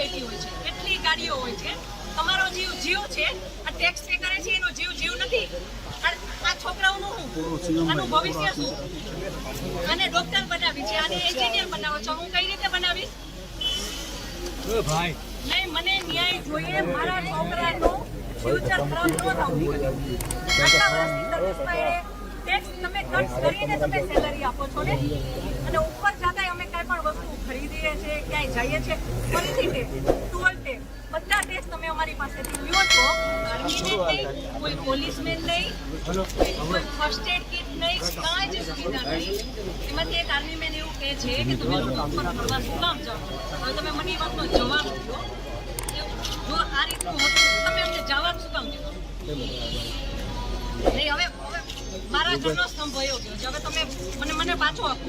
VIP હોય છે. કેટલી ગાડીઓ હોય છે? તમારો જીવ જીવ છે. આ ટેક્સ પે કરે છે એનો જીવ જીવ નથી. આ છોકરાઓનું હું આનું ભવિષ્ય શું? આને ડોક્ટર બનાવી છે આને એન્જિનિયર બનાવો છો. હું કઈ રીતે બનાવીશ? ભાઈ. નહીં મને ન્યાય જોઈએ. મારા છોકરાનો ફ્યુચર ખરાબ ન થવું જોઈએ. ટેક્સ તમે કટ કરીને તમે સેલરી આપો છો ને? અને ઉપર જતા અમે જઈએ છીએ. ફરીથી ટુઅલ ટેક્સ બધા ટેસ્ટ તમે અમારી પાસેથી લ્યો છો. આર્મીને નહીં, કોઈ પોલીસમેન નહીં, કોઈ ફર્સ્ટ એડ કિટ નહીં, કાંઈ જ સુવિધા નહીં. એમાંથી એક આર્મી મેન એવું કહે છે કે તમે લોકો ઉપર ફરવા શું કામ જાઓ? હવે તમે મને એ વાતનો જવાબ આપો. જો આ રીતનું હતું, તમે અમને જવાબ શું કામ દીધો? નહીં, હવે હવે મારા ઘરનો સ્તંભ વયો ગયો હવે તમે મને મને પાછો આપો.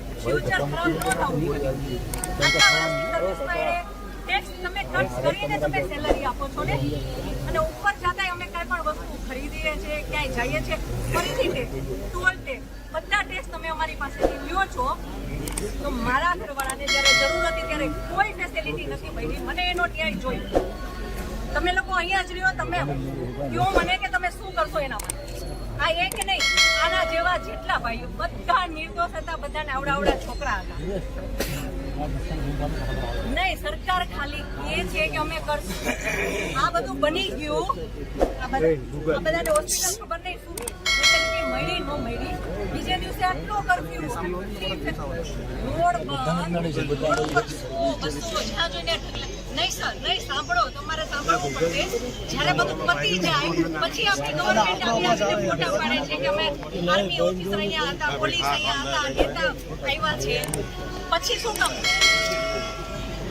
ફ્યુચર ખરાબ ન તમે કટ કરીને તમે સેલરી આપો છો ને અને ઉપર જતા અમે કાંઈ પણ વસ્તુ ખરીદીએ છીએ ક્યાંય જઈએ છીએ ફરીથી ટુઅલ ટેક્સ બધા ટેક્સ તમે અમારી પાસેથી લ્યો છો તો મારા ઘરવાળાને જ્યારે જરૂર હતી ત્યારે કોઈ ફેસિલિટી નથી મળી મને એનો ન્યાય જોઈએ તમે લોકો અહીંયા જ રહ્યો તમે કયો મને કે તમે શું કરશો એના માટે આ એક નહીં જેટલા ભાઈઓ? બધા નિર્દોષ હતા બધાને આવડા આવડા છોકરા હતા. નહીં સરકાર ખાલી એ છે કે અમે કરશું. આ બધું બની ગયું. આ બધા બધાને હોસ્પિટલ ખબર નહીં શું? મળી ન મળી. બીજે દિવસે આટલો કરફ્યુ રોડ નહીં સર નહીં સાંભળો તમારે સાંભળવું પડશે જ્યારે બધું પતી જાય પછી આપણી ગવર્મેન્ટ આવી આવીને ફોટા પાડે છે કે અમે આર્મી ઓફિસર અહીંયા હતા પોલીસ અહીંયા હતા નેતા આવ્યા છે પછી શું કામ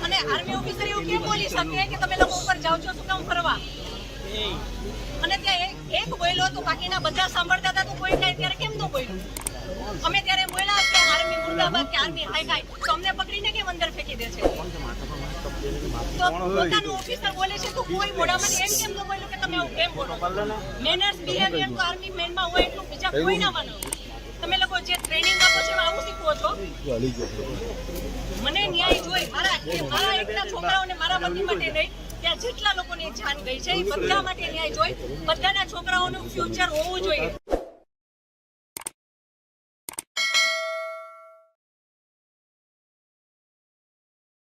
અને આર્મી ઓફિસર એવું કેમ બોલી શકે કે તમે લોકો ઉપર જાઓ છો શું કામ ફરવા અને ત્યાં એક- બોલ્યો તો બાકીના બધા સાંભળતા હતા તો કોઈ કાંઈ ત્યારે કેમ તો બોલ્યું અમે ત્યારે બોલ્યા કે આર્મી મુર્દાબાદ કે આર્મી હાય હાય તો અમને પકડીને કેમ અંદર ફેંકી દે છે? તો પોતાનું ઓફિસર બોલે છે તો કોઈ મોઢામાંથી એમ કેમ ન બોલ્યું કે તમે કેમ બોલો? મેનર્સ બિહેવિયર તો આર્મી મેનમાં હોય એટલું બીજા કોઈ ના માનો. જે ટ્રેનિંગ આપો છો, આવું શીખવો છો? મને ન્યાય જોઈ, મારા મારા એકના છોકરાઓને મારા પતિ માટે નહીં, ત્યાં જેટલા લોકોની જાન ગઈ છે, એ બધા માટે ન્યાય જોઈ, બધાના છોકરાઓનું ફ્યુચર હોવું જોઈએ.